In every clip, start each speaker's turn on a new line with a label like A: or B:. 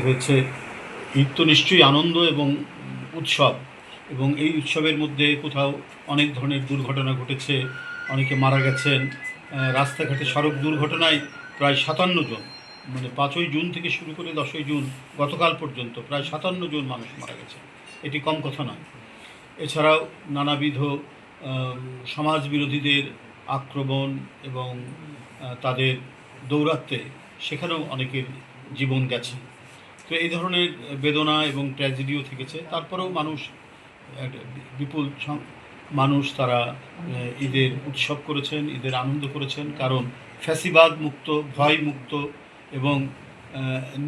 A: হয়েছে ঈদ তো নিশ্চয়ই আনন্দ এবং উৎসব। এবং এই উৎসবের মধ্যে কোথাও অনেক ধরনের দুর্ঘটনা ঘটেছে, অনেকে মারা গেছেন। রাস্তাঘাটে সড়ক দুর্ঘটনায় প্রায় সাতান্ন জন মানে পাঁচই জুন থেকে শুরু করে দশই জুন গতকাল পর্যন্ত প্রায় সাতান্ন জন মানুষ মারা গেছে। এটি কম কথা নয়। এছাড়াও নানাবিধ সমাজ বিরোধীদের আক্রমণ এবং তাদের দৌরাত্মে সেখানেও অনেকের জীবন গেছে। তো এই ধরনের বেদনা এবং ট্র্যাজেডিও থেকেছে। তারপরেও মানুষ বিপুল মানুষ তারা ঈদের উৎসব করেছেন, ঈদের আনন্দ করেছেন। কারণ ফ্যাসিবাদ মুক্ত, ভয় মুক্ত এবং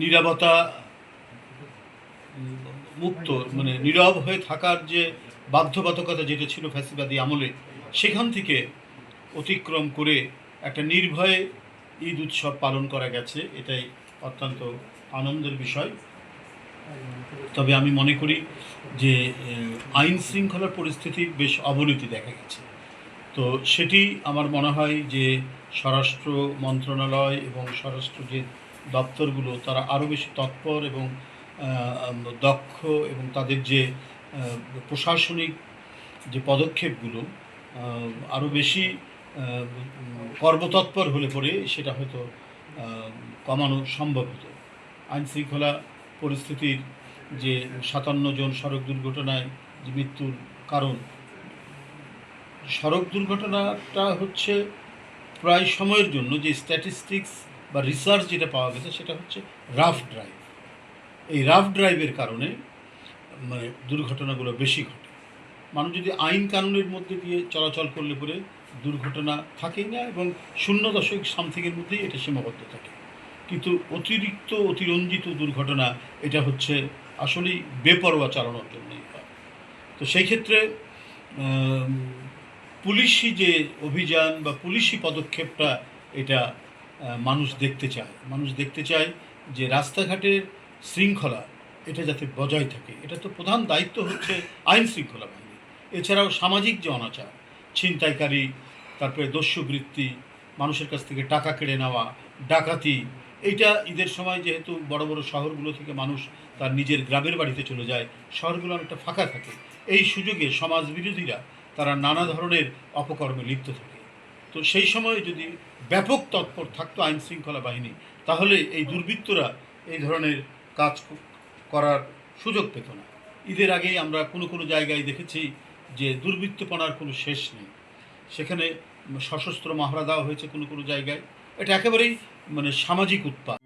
A: নীরবতা মুক্ত মানে নীরব হয়ে থাকার যে বাধ্যবাধকতা যেটা ছিল ফ্যাসিবাদী আমলে, সেখান থেকে অতিক্রম করে একটা নির্ভয়ে ঈদ উৎসব পালন করা গেছে। এটাই অত্যন্ত আনন্দের বিষয়। তবে আমি মনে করি যে আইন শৃঙ্খলার পরিস্থিতির বেশ অবনতি দেখা গেছে। তো সেটি আমার মনে হয় যে, স্বরাষ্ট্র মন্ত্রণালয় এবং স্বরাষ্ট্র যে দপ্তরগুলো, তারা আরও বেশি তৎপর এবং দক্ষ এবং তাদের যে প্রশাসনিক যে পদক্ষেপগুলো আরও বেশি কর্মতৎপর হলে পরে সেটা হয়তো কমানো সম্ভব হতো। আইন শৃঙ্খলা পরিস্থিতির যে সাতান্ন জন সড়ক দুর্ঘটনায় যে মৃত্যুর কারণ, সড়ক দুর্ঘটনাটা হচ্ছে প্রায় সময়ের জন্য যে স্ট্যাটিস্টিক্স বা রিসার্চ যেটা পাওয়া গেছে সেটা হচ্ছে রাফ ড্রাইভ এই রাফ ড্রাইভের কারণে মানে দুর্ঘটনাগুলো বেশি ঘটে। মানুষ যদি আইন কানুনের মধ্যে দিয়ে চলাচল করলে পরে দুর্ঘটনা থাকেই না এবং শূন্য দশক সামথিংয়ের মধ্যেই এটা সীমাবদ্ধ থাকে। কিন্তু অতিরিক্ত, অতিরঞ্জিত দুর্ঘটনা এটা হচ্ছে আসলেই বেপরোয়া চালানোর জন্যই হয়। তো সেই ক্ষেত্রে পুলিশি যে অভিযান বা পুলিশি পদক্ষেপটা এটা মানুষ দেখতে চায়। মানুষ দেখতে চায় যে রাস্তাঘাটের শৃঙ্খলা এটা যাতে বজায় থাকে। এটা তো প্রধান দায়িত্ব হচ্ছে আইন শৃঙ্খলা বাহিনী। এছাড়াও সামাজিক যে অনাচার, ছিনতাইকারী তারপরে দস্যুবৃত্তি, মানুষের কাছ থেকে টাকা কেড়ে নেওয়া, ডাকাতি, এইটা ঈদের সময় যেহেতু বড় বড় শহরগুলো থেকে মানুষ তার নিজের গ্রামের বাড়িতে চলে যায়, শহরগুলো অনেকটা ফাঁকা থাকে। এই সুযোগে সমাজ বিরোধীরা তারা নানা ধরনের অপকর্মে লিপ্ত থাকে। তো সেই সময় যদি ব্যাপক তৎপর থাকতো আইন শৃঙ্খলা বাহিনী, তাহলে এই দুর্বৃত্তরা এই ধরনের কাজ করার সুযোগ পেত না। ঈদের আগেই আমরা কোনো কোনো জায়গায় দেখেছি যে দুর্বৃত্তপনার কোনো শেষ নেই। সেখানে সশস্ত্র মহড়া দেওয়া হয়েছে কোনো কোনো জায়গায়। এটা একেবারেই মানে সামাজিক উৎপাদ